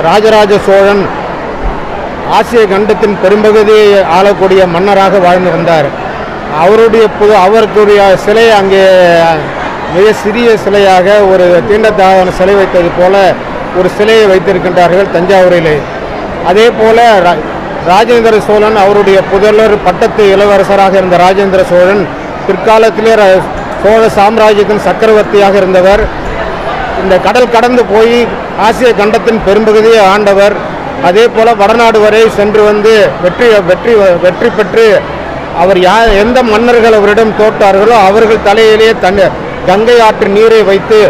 ராஜராஜ சோழன் ஆசிய கண்டத்தின் பெரும்பகுதியை ஆளக்கூடிய மன்னராக வாழ்ந்து வந்தார். அவருடைய புது அவருக்குரிய சிலை அங்கே மிக சிறிய சிலையாக ஒரு தீண்டத்தான சிலை வைத்தது போல ஒரு சிலையை வைத்திருக்கின்றார்கள் தஞ்சாவூரிலே. அதே போல ராஜேந்திர சோழன் அவருடைய புதல்வர் பட்டத்து இளவரசராக இருந்த ராஜேந்திர சோழன் பிற்காலத்திலே சோழ சாம்ராஜ்யத்தின் சக்கரவர்த்தியாக இருந்தவர். இந்த கடல் கடந்து போய் ஆசிய கண்டத்தின் பெரும்பகுதியை ஆண்டவர் அதே போல் வடநாடு வரை சென்று வந்து வெற்றி வெற்றி வெற்றி பெற்று அவர் யா எந்த மன்னர்கள் அவரிடம் தோற்றார்களோ அவர்கள் தலையிலேயே தன் கங்கை ஆற்று நீரை வைத்து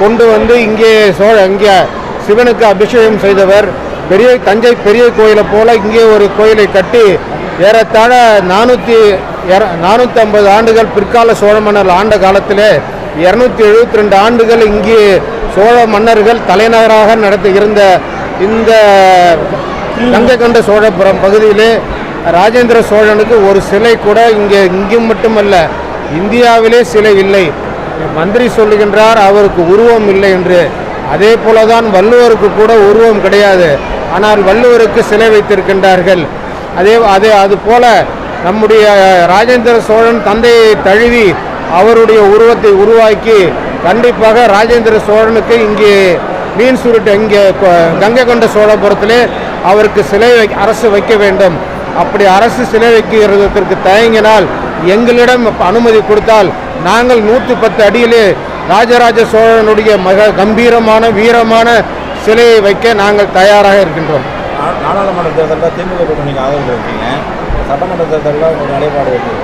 கொண்டு வந்து இங்கே சோழ இங்கே சிவனுக்கு அபிஷேகம் செய்தவர். பெரிய தஞ்சை பெரிய கோயிலை போல இங்கே ஒரு கோயிலை கட்டி ஏறத்தாழ நானூற்றி நானூற்றி ஐம்பது ஆண்டுகள் பிற்கால சோழ மன்னர் ஆண்ட காலத்திலே இருநூத்தி எழுபத்தி ரெண்டு ஆண்டுகள் இங்கே சோழ மன்னர்கள் தலைநகராக நடத்தி இருந்த இந்த கங்கைகண்ட சோழபுரம் பகுதியிலே ராஜேந்திர சோழனுக்கு ஒரு சிலை கூட இங்கே இங்கும் மட்டுமல்ல இந்தியாவிலே சிலை இல்லை. மந்திரி சொல்லுகின்றார் அவருக்கு உருவம் இல்லை என்று. அதே போலதான் வள்ளுவருக்கு கூட உருவம் கிடையாது. ஆனால் வள்ளுவருக்கு சிலை வைத்திருக்கின்றார்கள். அதே அதே அது போல நம்முடைய ராஜேந்திர சோழன் தந்தையை தழுவி அவருடைய உருவத்தை உருவாக்கி கண்டிப்பாக ராஜேந்திர சோழனுக்கு இங்கே மீன் சுருட்டு இங்கே கங்கை கொண்ட சோழபுரத்திலே அவருக்கு சிலை வை அரசு வைக்க வேண்டும். அப்படி அரசு சிலை வைக்கிறதற்கு தயங்கினால் எங்களிடம் அனுமதி கொடுத்தால் நாங்கள் நூற்றி பத்து அடியிலே ராஜராஜ சோழனுடைய மிக கம்பீரமான வீரமான சிலையை வைக்க நாங்கள் தயாராக இருக்கின்றோம். நாடாளுமன்ற தேர்தலில் திமுக கூட்டணிக்கு ஆதரவு இருக்கீங்க சட்டமன்ற தேர்தலில் நிலைப்பாடு எப்படி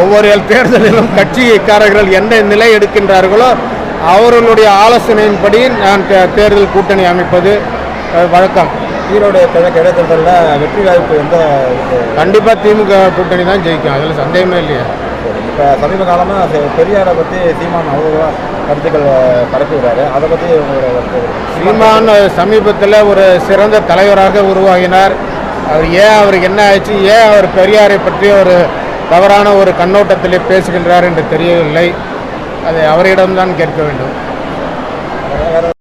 ஒவ்வொரு தேர்தலிலும் கட்சிக்காரர்கள் என்ன நிலை எடுக்கின்றார்களோ அவர்களுடைய ஆலோசனையின்படி நான் தேர்தல் கூட்டணி அமைப்பது வழக்கம். ஈரோடு கிழக்கு இடைத்தேர்தலில் வெற்றி வாய்ப்பு எந்த? கண்டிப்பாக திமுக கூட்டணி தான் ஜெயிக்கும். அதில் சந்தேகமே இல்லையா. இப்போ சமீப காலமாக பெரியாரை பற்றி சீமான் அவ்வளோ கருத்துக்கள் பரப்பி விடுறாரு அதை பற்றி உங்களோட? சீமான் சமீபத்தில் ஒரு சிறந்த தலைவராக உருவாகினார். அவர் ஏன் அவருக்கு என்ன ஆச்சு ஏன் அவர் பெரியாரை பற்றி ஒரு தவறான ஒரு கண்ணோட்டத்திலே பேசுகின்றார் என்று தெரியவில்லை. அதை அவரிடம்தான் கேட்க வேண்டும்.